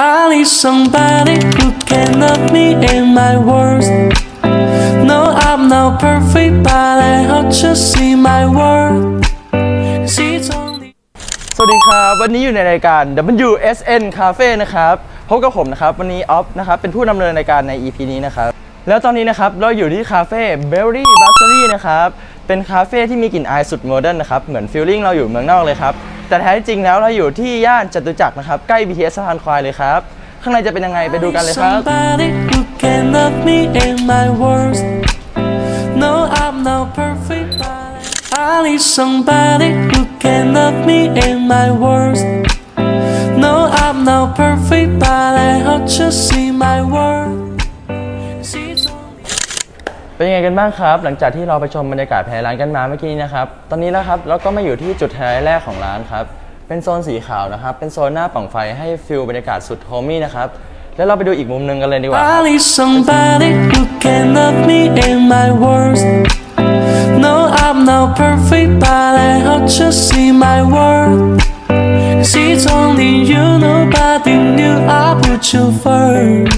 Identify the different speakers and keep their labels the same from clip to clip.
Speaker 1: I need somebody who can love me in my worst. No, I'm not perfect, but I hope you see my worth. Cause it's only
Speaker 2: สวัสดีครับ วันนี้อยู่ในรายการ WSN Cafe นะครับ พบกับผมนะครับ วันนี้ออฟนะครับ เป็นผู้ดำเนินรายการใน EP นี้นะครับ แล้วตอนนี้นะครับเราอยู่ที่คาเฟ่ Berry b u s s e r y นะครับ เป็นคาเฟ่ที่มีกลิ่นอายสุดโมเดิร์นนะครับ เหมือนฟีลลิ่งเราอยู่เมืองนอกเลยครับ แต่แท้จริงแล้วเราอยู่ที่ย่านจตุจักรนะครับ ใกล้ BTS สะพานควายเลยครับ ข้างในจะเป็นยังไงไปดูกันเลยครับ
Speaker 1: somebody who can love me in my worst. No, I'm not perfect, but I need somebody who can love me in my worst. No, I'm not perfect, but I hope you see my worth.
Speaker 2: เป็นยังไงกันบ้างครับ หลังจากที่เราไปชมบรรยากาศภายในร้านกันมาเมื่อกี้นะครับ ตอนนี้นะครับเราก็มาอยู่ที่จุดไฮไลท์แรกของร้านครับ เป็นโซนสีขาวนะครับ เป็นโซนหน้าป่องไฟให้ฟิลบรรยากาศสุดโฮมี่นะครับ แล้วเราไปดูอีกมุมหนึงกันเลยดีกว่าครับ
Speaker 1: I need somebody who can love me in my worst. No, I'm not perfect, but I hope you see my worth. Cause it's only you, nobody knew I put you first.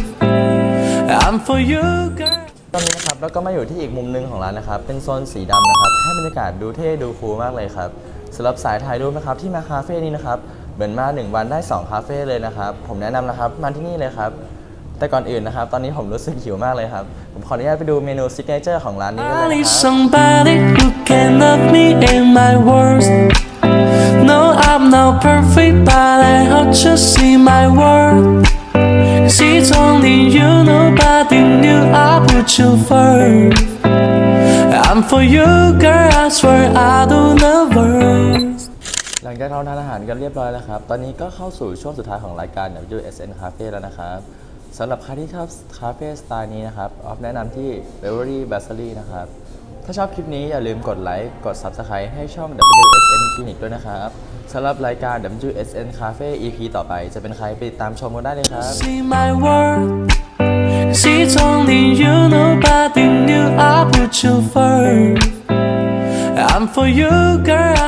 Speaker 1: I'm for you, girl.
Speaker 2: ตอนนี้นะครับแล้วก็มาอยู่ที่อีกมุมหนึงของร้านนะครับ เป็นโซนสีดำนะครับ ให้บรรยากาศดูเท่ดูคูลมากเลยครับสำหรับสายถ่ายรูปนะครับที่มาคาเฟ่นี้นะครับเหมือนมา 1 วันได้ 2 คาเฟ่เลยนะครับผมแนะนำนะครับมาที่นี่เลยครับ แต่ก่อนอื่นนะครับ ตอนนี้ผมรู้สึกหิวมากเลยครับ ผมขออนุญาตไปดูเมนูซิกเนเจอร์ของร้านนี้กัน
Speaker 1: I
Speaker 2: เลย
Speaker 1: need
Speaker 2: นะครับ
Speaker 1: somebody who can love me in my worst. No, I'm not perfect, but I hope you see my worth. Cause it's only you, nobody for you, girl, I swear I do the worst.
Speaker 2: หลังจากเราทานอาหารกันเรียบร้อยแล้วครับ ตอนนี้ก็เข้าสู่ช่วงสุดท้ายของรายการ WSN Cafe แล้วนะครับสำหรับใครที่ชอบคาเฟ่สไตล์นี้นะครับออฟแนะนำที่ Beverly b a s s e r y นะครับ ถ้าชอบคลิปนี้อย่าลืมกดไลค์กด Subscribe ให้ช่อง WSN Clinic ด้วยนะครับสำหรับรายการ WSN Cafe EP ต่อไป จะเป็นใครไปติดตามชมกันได้เลยครับ
Speaker 1: See my worth. Cause it's only you, nobody knew I put you first. For you, girl,